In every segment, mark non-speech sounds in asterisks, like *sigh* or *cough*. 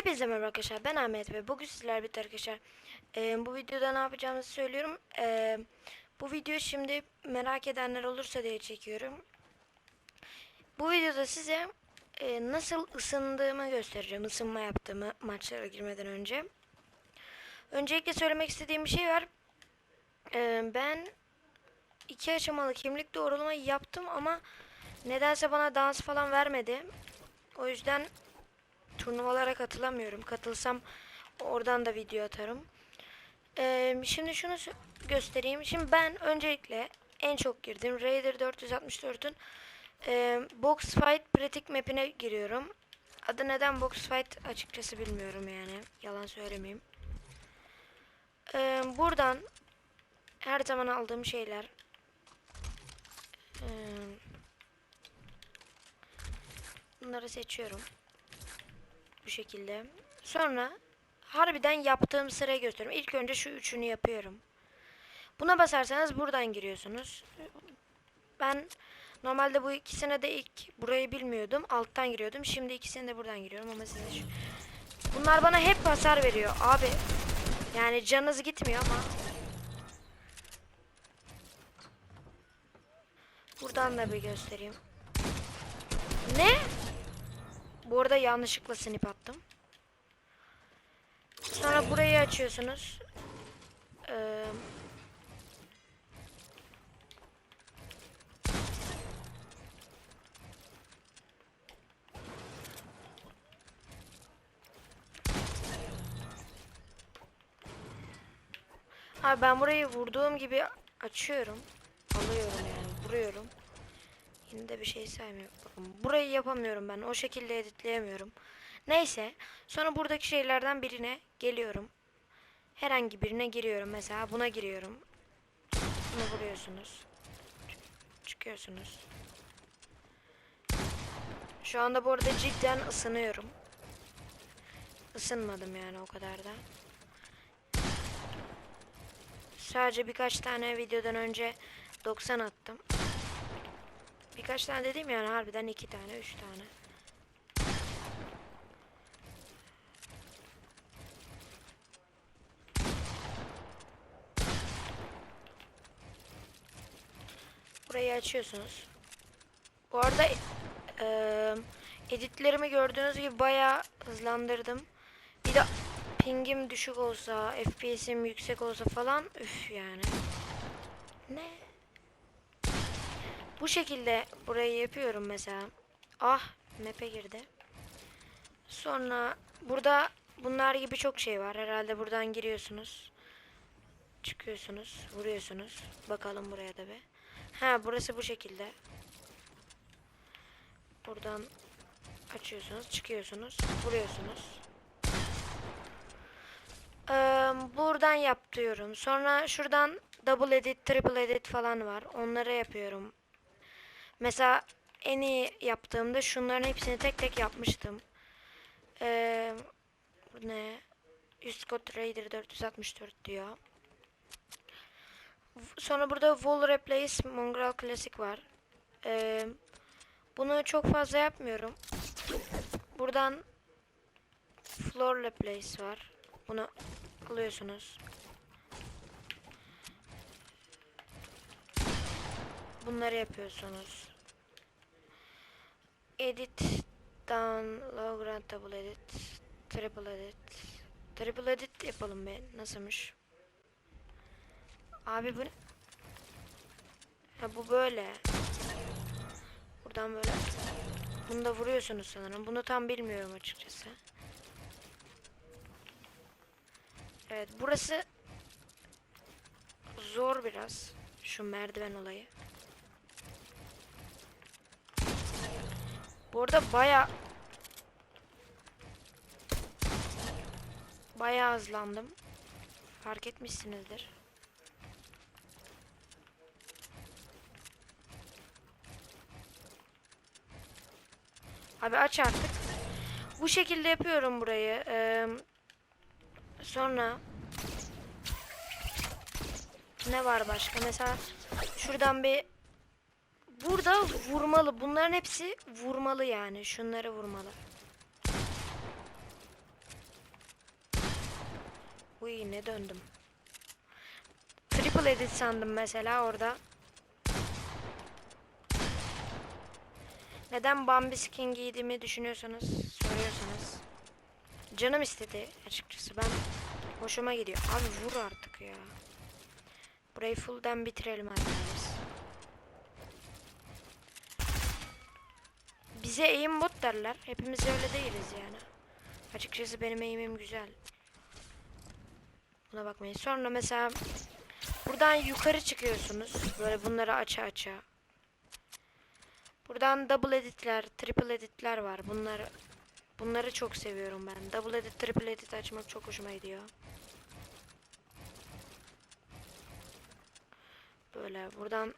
Hepinize merhaba arkadaşlar ben Ahmet ve bugün sizler birlikte arkadaşlar Ee, bu videoda ne yapacağımızı söylüyorum. Ee, bu video şimdi merak edenler olursa diye çekiyorum. Bu videoda size e, nasıl ısındığımı göstereceğim ısınma yaptığımı maçlara girmeden önce. Öncelikle söylemek istediğim bir şey var. Ee, ben iki aşamalı kimlik doğrulama yaptım ama nedense bana dans falan vermedi. O yüzden turnuvalara katılamıyorum. Katılsam oradan da video atarım. Ee, şimdi şunu göstereyim. Şimdi ben öncelikle en çok girdim. Raider 464'ün e, Box Fight Pratik map'ine giriyorum. Adı neden Box Fight açıkçası bilmiyorum yani. Yalan söylemeyeyim. Ee, buradan her zaman aldığım şeyler ee, bunları seçiyorum bu şekilde. Sonra harbiden yaptığım sırayı gösteriyorum. İlk önce şu üçünü yapıyorum. Buna basarsanız buradan giriyorsunuz. Ben normalde bu ikisine de ilk burayı bilmiyordum. Alttan giriyordum. Şimdi ikisini de buradan giriyorum ama size şu... Bunlar bana hep hasar veriyor abi. Yani canınız gitmiyor ama. Buradan da bir göstereyim. Ne? Bu arada yanlışlıkla snip attım. Sonra burayı açıyorsunuz. Ee, Abi ben burayı vurduğum gibi açıyorum. Alıyorum yani vuruyorum. Yine de bir şey saymıyorum. Burayı yapamıyorum ben. O şekilde editleyemiyorum. Neyse. Sonra buradaki şeylerden birine geliyorum. Herhangi birine giriyorum. Mesela buna giriyorum. Bunu vuruyorsunuz. Çık- Çıkıyorsunuz. Şu anda bu arada cidden ısınıyorum. Isınmadım yani o kadar da. Sadece birkaç tane videodan önce 90 attım. Birkaç tane dedim yani harbiden iki tane, üç tane. Burayı açıyorsunuz. Bu arada eee, editlerimi gördüğünüz gibi bayağı hızlandırdım. Bir de pingim düşük olsa, FPS'im yüksek olsa falan üf yani. Ne? Bu şekilde burayı yapıyorum mesela. Ah map'e girdi. Sonra burada bunlar gibi çok şey var. Herhalde buradan giriyorsunuz. Çıkıyorsunuz. Vuruyorsunuz. Bakalım buraya da bir. Ha burası bu şekilde. Buradan açıyorsunuz. Çıkıyorsunuz. Vuruyorsunuz. Ee, buradan yapıyorum. Sonra şuradan double edit, triple edit falan var. Onları yapıyorum. Mesela en iyi yaptığımda şunların hepsini tek tek yapmıştım. Ee, ne? Üst kod Raider 464 diyor. Sonra burada Wall Replace Mongrel Classic var. Ee, bunu çok fazla yapmıyorum. Buradan Floor Replace var. Bunu alıyorsunuz. Bunları yapıyorsunuz. Edit down low grant double edit triple edit. Triple edit yapalım be nasılmış? Abi bu ne? Ha bu böyle. Buradan böyle. Bunu da vuruyorsunuz sanırım. Bunu tam bilmiyorum açıkçası. Evet burası zor biraz şu merdiven olayı Bu arada baya baya hızlandım. Fark etmişsinizdir. Abi aç artık. Bu şekilde yapıyorum burayı. Ee, sonra ne var başka? Mesela şuradan bir Burada vurmalı. Bunların hepsi vurmalı yani. Şunları vurmalı. Uy ne döndüm. Triple edit sandım mesela orada. Neden Bambi skin giydiğimi düşünüyorsanız, soruyorsanız. Canım istedi açıkçası. Ben hoşuma gidiyor. Abi vur artık ya. Burayı full'den bitirelim hadi biz. Bize aim bot derler. Hepimiz öyle değiliz yani. Açıkçası benim aim'im güzel. Buna bakmayın. Sonra mesela buradan yukarı çıkıyorsunuz. Böyle bunları aça aça. Buradan double editler, triple editler var. Bunları bunları çok seviyorum ben. Double edit, triple edit açmak çok hoşuma gidiyor. Böyle buradan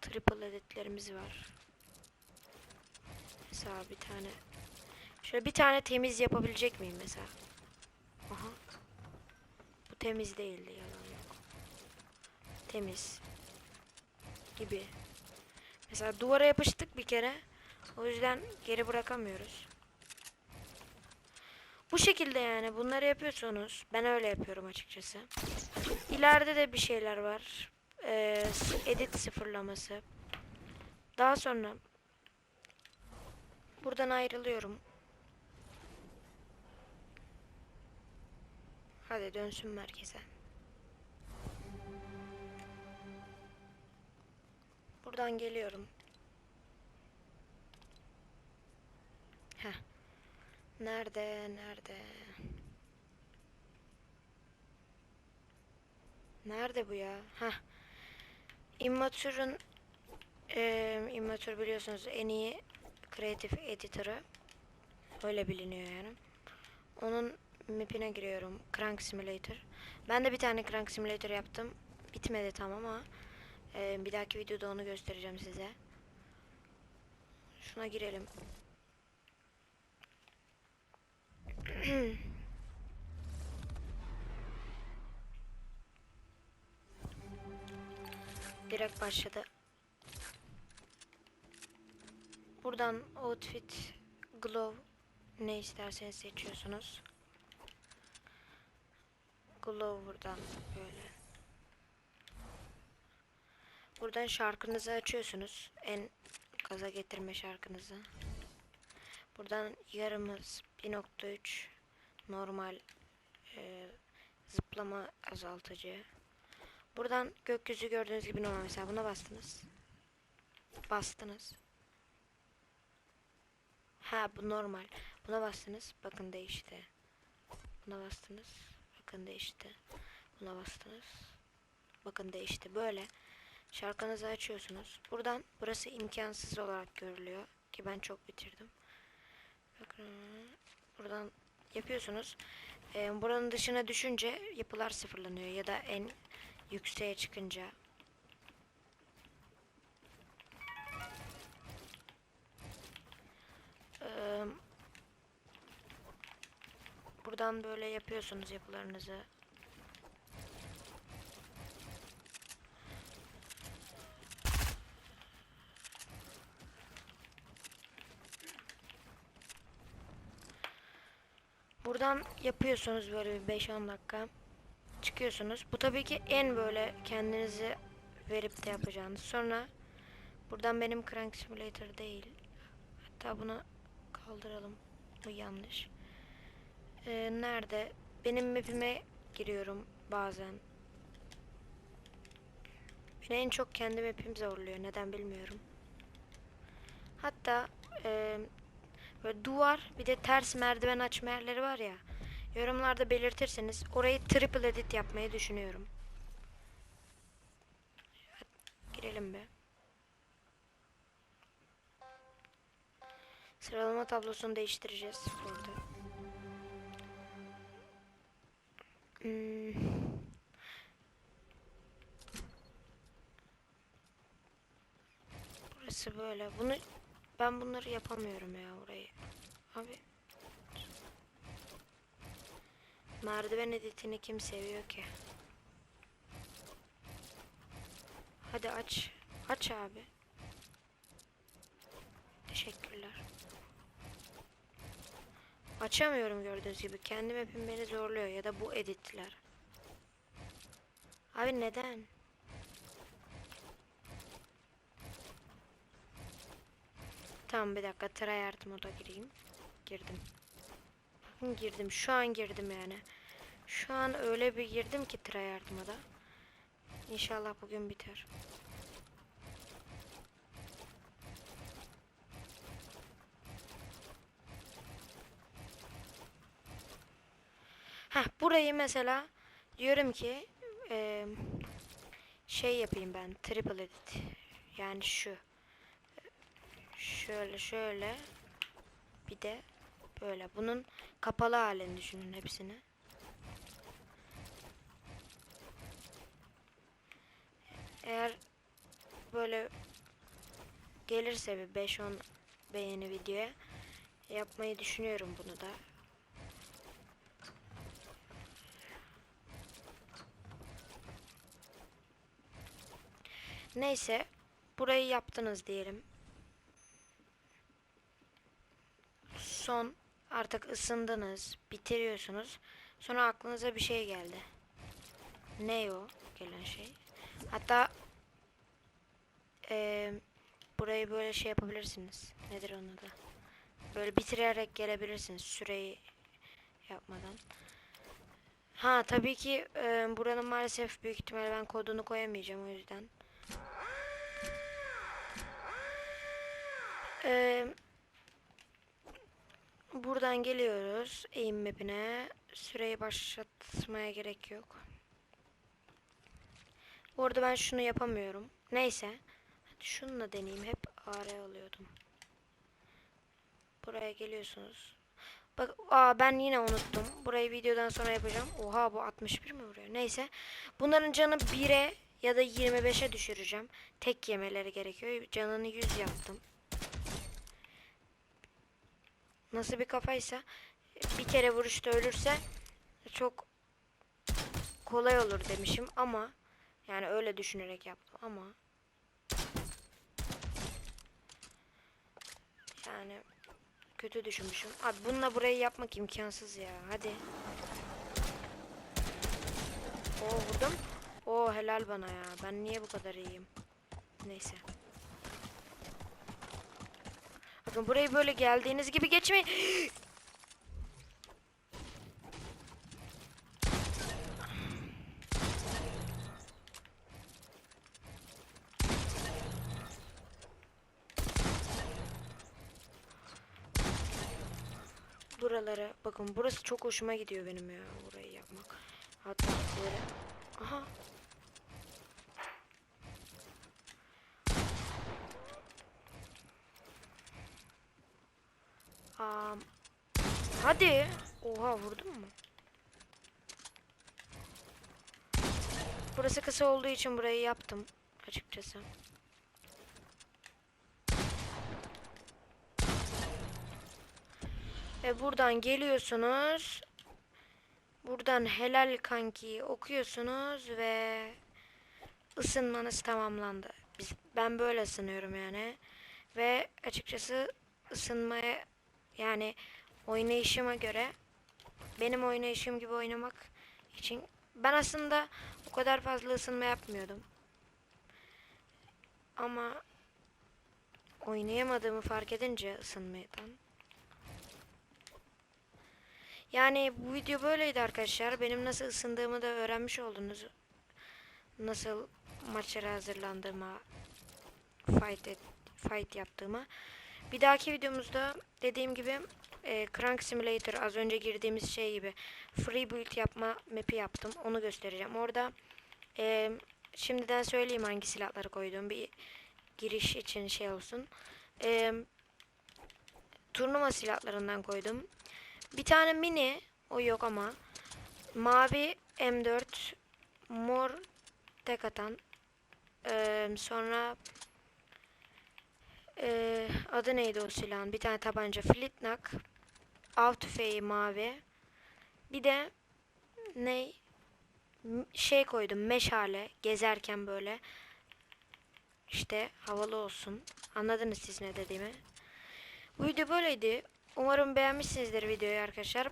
triple editlerimiz var. Mesela bir tane şöyle bir tane temiz yapabilecek miyim mesela? Aha. Bu temiz değildi yalan yok. Temiz. Gibi. Mesela duvara yapıştık bir kere. O yüzden geri bırakamıyoruz. Bu şekilde yani bunları yapıyorsunuz. Ben öyle yapıyorum açıkçası. İleride de bir şeyler var. Ee, edit sıfırlaması. Daha sonra buradan ayrılıyorum. Hadi dönsün merkeze. Buradan geliyorum. Heh. Nerede? Nerede? Nerede bu ya? Heh. Immature'ın eee Immature biliyorsunuz en iyi creative editörü. Öyle biliniyor yani. Onun map'ine giriyorum. Crank Simulator. Ben de bir tane Crank Simulator yaptım. Bitmedi tam ama eee, bir dahaki videoda onu göstereceğim size. Şuna girelim. *clears throat* Direkt başladı. Buradan outfit, glove ne isterseniz seçiyorsunuz. Glove buradan böyle. Buradan şarkınızı açıyorsunuz. En gaza getirme şarkınızı. Buradan yarımız 1.3 normal e, zıplama azaltıcı. Buradan gökyüzü gördüğünüz gibi normal mesela buna bastınız. Bastınız. Ha bu normal. Buna bastınız. Bakın değişti. Buna bastınız. Bakın değişti. Buna bastınız. Bakın değişti. Böyle şarkınızı açıyorsunuz. Buradan burası imkansız olarak görülüyor. Ki ben çok bitirdim. Bakın buradan yapıyorsunuz. Ee, buranın dışına düşünce yapılar sıfırlanıyor ya da en yükseğe çıkınca. Buradan böyle yapıyorsunuz yapılarınızı. Buradan yapıyorsunuz böyle bir 5-10 dakika. Çıkıyorsunuz. Bu tabii ki en böyle kendinizi verip de yapacağınız. Sonra buradan benim Crank Simulator değil. Hatta bunu kaldıralım. Bu yanlış. Ee, nerede? Benim map'ime giriyorum bazen. Beni en çok kendi map'im zorluyor. Neden bilmiyorum. Hatta e, böyle duvar bir de ters merdiven açma yerleri var ya. Yorumlarda belirtirseniz orayı triple edit yapmayı düşünüyorum. Girelim be. Sıralama tablosunu değiştireceğiz burada. Hmm. Burası böyle. Bunu ben bunları yapamıyorum ya orayı. Abi Merdiven editini kim seviyor ki? Hadi aç. Aç abi. Teşekkürler. Açamıyorum gördüğünüz gibi. Kendi map'im beni zorluyor ya da bu editler. Abi neden? Tamam bir dakika tryhard moda gireyim. Girdim. Bakın girdim. Şu an girdim yani. Şu an öyle bir girdim ki tryhard moda. İnşallah bugün biter. Heh, burayı mesela diyorum ki eee, şey yapayım ben triple edit. Yani şu. Şöyle şöyle. Bir de böyle. Bunun kapalı halini düşünün hepsini. Eğer böyle gelirse bir 5-10 beğeni videoya yapmayı düşünüyorum bunu da Neyse burayı yaptınız diyelim. Son artık ısındınız, bitiriyorsunuz. Sonra aklınıza bir şey geldi. Ne o gelen şey? Hatta eee, burayı böyle şey yapabilirsiniz. Nedir onun adı? Böyle bitirerek gelebilirsiniz süreyi yapmadan. Ha tabii ki eee, buranın maalesef büyük ihtimalle ben kodunu koyamayacağım o yüzden. Ee, buradan geliyoruz aim map'ine. Süreyi başlatmaya gerek yok. Orada ben şunu yapamıyorum. Neyse. Hadi şununla deneyeyim. Hep AR alıyordum. Buraya geliyorsunuz. Bak aa ben yine unuttum. Burayı videodan sonra yapacağım. Oha bu 61 mi vuruyor? Neyse. Bunların canı 1'e ya da 25'e düşüreceğim. Tek yemeleri gerekiyor. Canını 100 yaptım. Nasıl bir kafaysa bir kere vuruşta ölürse çok kolay olur demişim ama yani öyle düşünerek yaptım ama yani kötü düşünmüşüm. Abi bununla burayı yapmak imkansız ya. Hadi. Oo vurdum. Oo helal bana ya. Ben niye bu kadar iyiyim? Neyse. Bakın burayı böyle geldiğiniz gibi geçmeyin. Buralara bakın burası çok hoşuma gidiyor benim ya burayı yapmak. Hatta böyle aha Aa, hadi. Oha vurdun mu? Burası kısa olduğu için burayı yaptım açıkçası. Ve buradan geliyorsunuz. Buradan helal kanki okuyorsunuz ve ısınmanız tamamlandı. Biz, ben böyle ısınıyorum yani. Ve açıkçası ısınmaya yani oynayışıma göre benim oynayışım gibi oynamak için ben aslında o kadar fazla ısınma yapmıyordum. Ama oynayamadığımı fark edince ısınmadan. Yani bu video böyleydi arkadaşlar. Benim nasıl ısındığımı da öğrenmiş oldunuz. Nasıl maçlara hazırlandığıma, fight, et, fight yaptığıma. Bir dahaki videomuzda dediğim gibi e, Crank Simulator az önce girdiğimiz şey gibi free build yapma map'i yaptım. Onu göstereceğim. Orada e, şimdiden söyleyeyim hangi silahları koyduğum bir giriş için şey olsun. E, turnuva silahlarından koydum. Bir tane mini o yok ama mavi M4 mor tek atan e, sonra ee, adı neydi o silahın? Bir tane tabanca Flintlock. Av tüfeği mavi. Bir de ne şey koydum meşale gezerken böyle işte havalı olsun. Anladınız siz ne dediğimi. Bu video böyleydi. Umarım beğenmişsinizdir videoyu arkadaşlar.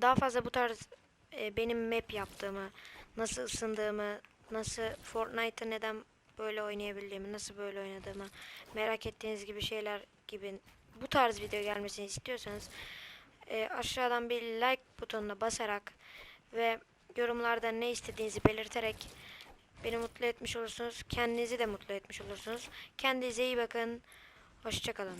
Daha fazla bu tarz e, benim map yaptığımı, nasıl ısındığımı, nasıl Fortnite'ı neden böyle oynayabildiğimi, nasıl böyle oynadığımı merak ettiğiniz gibi şeyler gibi bu tarz video gelmesini istiyorsanız e, aşağıdan bir like butonuna basarak ve yorumlarda ne istediğinizi belirterek beni mutlu etmiş olursunuz. Kendinizi de mutlu etmiş olursunuz. Kendinize iyi bakın. Hoşçakalın.